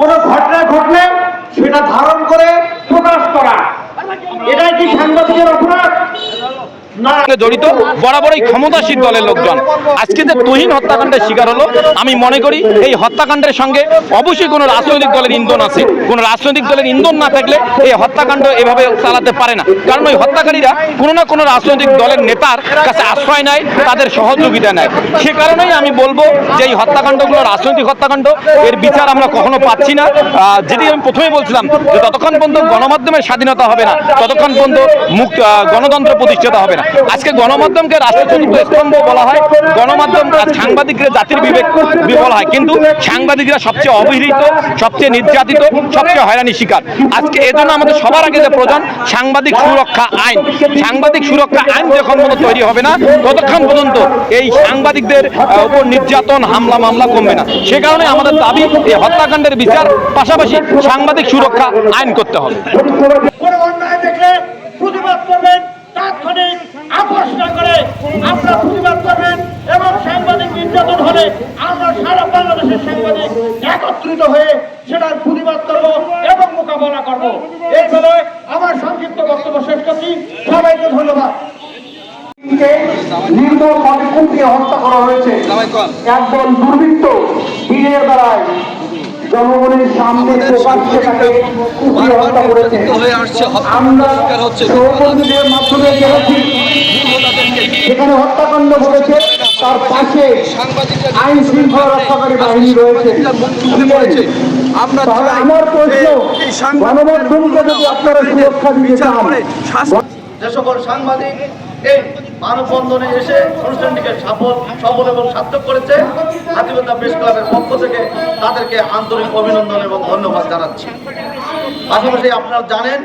কোনো ঘটনা ঘটলে সেটা ধারণ করে প্রকাশ করা এটাই কি সাংবাদিকের অপরাধ না সঙ্গে জড়িত, বরাবরই ক্ষমতাসীন দলের লোকজন। আজকে যে তুহিন হত্যাকাণ্ডের শিকার হলো, আমি মনে করি এই হত্যাকাণ্ডের সঙ্গে অবশ্যই কোনো রাজনৈতিক দলের ইন্ধন আছে। কোনো রাজনৈতিক দলের ইন্ধন না থাকলে এই হত্যাকাণ্ড এভাবে চালাতে পারে না। কারণ ওই হত্যাকারীরা কোনো না কোনো রাজনৈতিক দলের নেতার কাছে আশ্রয় নেয়, তাদের সহযোগিতা নেয়। সে কারণেই আমি বলব যে এই হত্যাকাণ্ডগুলো রাজনৈতিক হত্যাকাণ্ড, এর বিচার আমরা কখনো পাচ্ছি না। যেটি আমি প্রথমেই বলছিলাম যে ততক্ষণ পর্যন্ত গণমাধ্যমের স্বাধীনতা হবে না, ততক্ষণ পর্যন্ত মুক্ত গণতন্ত্র প্রতিষ্ঠিত হবে না। আজকে গণমাধ্যমকে রাষ্ট্র চতুর্থ স্তম্ভ বলা হয়। গণমাধ্যম সাংবাদিকরা জাতির বিবেক বলা হয়। কিন্তু সাংবাদিকরা সবচেয়ে অবহেলিত, সবচেয়ে নির্যাতিত, সবচেয়ে হয়রানি শিকার। আজকে এজন্য আমাদের সবার আগে যে প্রয়োজন, সাংবাদিক সুরক্ষা আইন। সাংবাদিক সুরক্ষা আইন যখন পর্যন্ত তৈরি হবে না, ততক্ষণ পর্যন্ত এই সাংবাদিকদের উপর নির্যাতন, হামলা, মামলা কমবে না। সে কারণে আমাদের দাবি, এই হত্যাকাণ্ডের বিচার, পাশাপাশি সাংবাদিক সুরক্ষা আইন করতে হবে। প্রতিবাদ করবেন তাৎক্ষণিক আপোষ না করে আপনারা প্রতিবাদ করবেন এবং সাংবাদিক নির্যাতন হলে আমরা সারা বাংলাদেশের সাংবাদিক একত্রিত হয়ে সেটার প্রতিবাদ করব এবং মোকাবেলা করব। এই বলে আমার সংক্ষিপ্ত বক্তব্য শেষ করছি। সবাইকে ধন্যবাদ। কুপিয়ে হত্যা করা হয়েছে? একদল দুর্বৃত্ত দিনের বেলায় জনগণের সামনে প্রকাশ্যে তাকে কুপিয়ে হত্যা করেছে। আমরা সহকর্মীদের মাধ্যমে জেনেছি যেখানে হত্যাকাণ্ড ঘটেছে। তার পাশে আইন শৃঙ্খলা রক্ষাকারী বাহিনী রয়েছে। আমরা তাহলে আমার প্রশ্ন গণমাধ্যমকে যদি আপনারা সুরক্ষা দিতে চান যে সকল সাংবাদিক মানববন্ধনে এসে অনুষ্ঠানটিকে সফল সফল এবং সার্থক করেছে। হাতিবান্ধা প্রেস ক্লাবের পক্ষ থেকে তাদেরকে আন্তরিক অভিনন্দন এবং ধন্যবাদ জানাচ্ছি। পাশাপাশি আপনারা জানেন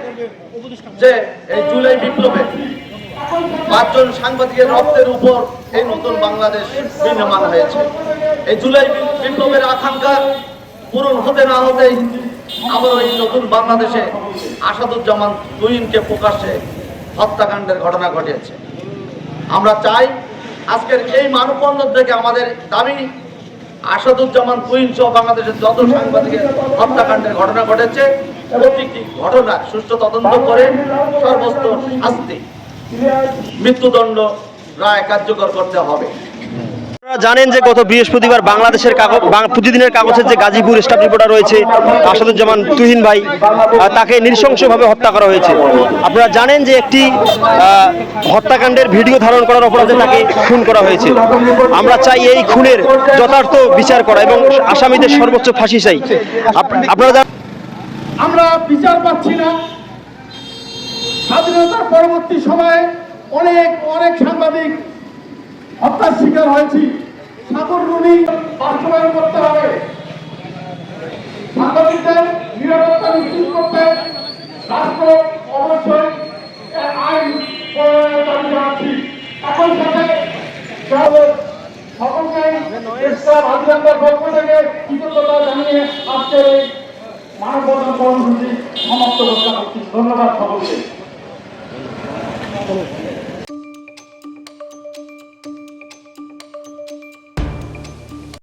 যে এই জুলাই বিপ্লবে পাঁচজন সাংবাদিকের রক্তের উপর এই নতুন বাংলাদেশ বিনির্মাণ হয়েছে। এই জুলাই বিপ্লবের আকাঙ্ক্ষা পূরণ হতে না হতেই আবার এই নতুন বাংলাদেশে আসাদুজ্জামান তুহিনকে প্রকাশ্যে হত্যাকাণ্ডের ঘটনা ঘটিয়েছে। আমরা চাই আজকের এই মানববন্ধন থেকে আমাদের দাবি, আসাদুজ্জামান কুইন সহ বাংলাদেশের যত সাংবাদিকের হত্যাকাণ্ডের ঘটনা ঘটেছে, প্রতিটি ঘটনার সুষ্ঠু তদন্ত করে সর্বস্ত শাস্তি, মৃত্যুদণ্ড রায় কার্যকর করতে হবে। আপনারা জানেন যে গত বৃহস্পতিবার বাংলাদেশের কাগজ প্রতিদিনের কাগজের যে গাজীপুর স্টাফ রিপোর্টার রয়েছে, আসাদুজ্জামান তুহিন ভাই তাকে নৃশংসভাবে হত্যা করা হয়েছে। আপনারা জানেন যে একটি হত্যাকাণ্ডের ভিডিও ধারণ করার অপরাধে তাকে খুন করা হয়েছে। আমরা চাই এই খুনের যথার্থ বিচার করা এবং আসামিদের সর্বোচ্চ ফাঁসি চাই। আপনারা আমরা বিচার পাচ্ছি না। স্বাধীনতার পরবর্তী সময়ে অনেক অনেক সাংবাদিক হত্যার শিকার হয়েছি। বাস্তবায়ন করতে হবে। সাংবাদিকদের নিরাপত্তা নিশ্চিত করতে রাষ্ট্র অবশ্যই আইন দাবি জানাচ্ছি। একই সাথে সকলকে পক্ষ থেকে কৃতজ্ঞতা জানিয়ে এই মানববন্ধন কর্মসূচি সমাপ্ত করতে ধন্যবাদ সকলকে।